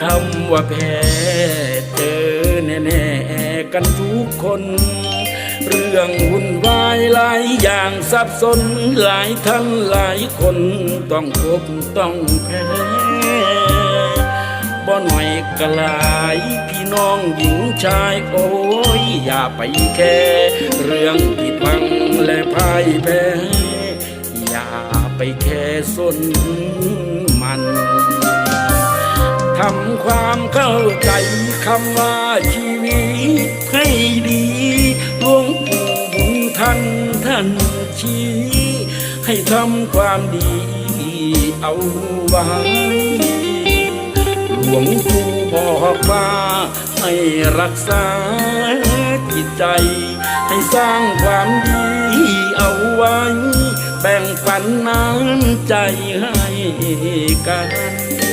คำว่าแพ้เจอแน่ๆกันทุกคน เรื่องวุ่นวายหลายอย่างสับสนหลายท่านหลายคนต้องพบต้องแพ้บ่หน่อยกลายพี่น้องหญิงชายโอ้ยอย่าไปแค่เรื่องผิดพังและพ่ายแพ้อย่าไปแค่สนมันำความเข้าใจคำว่าชีวิตให้ดีหลวงปู่บุญท่านท่านชี้ให้ทำความดีเอาไว้หลวงปู่บอกว่าให้รักษาจิตใจ ให้สร้างความดีเอาไว้ แบ่งปันน้ำใจให้กัน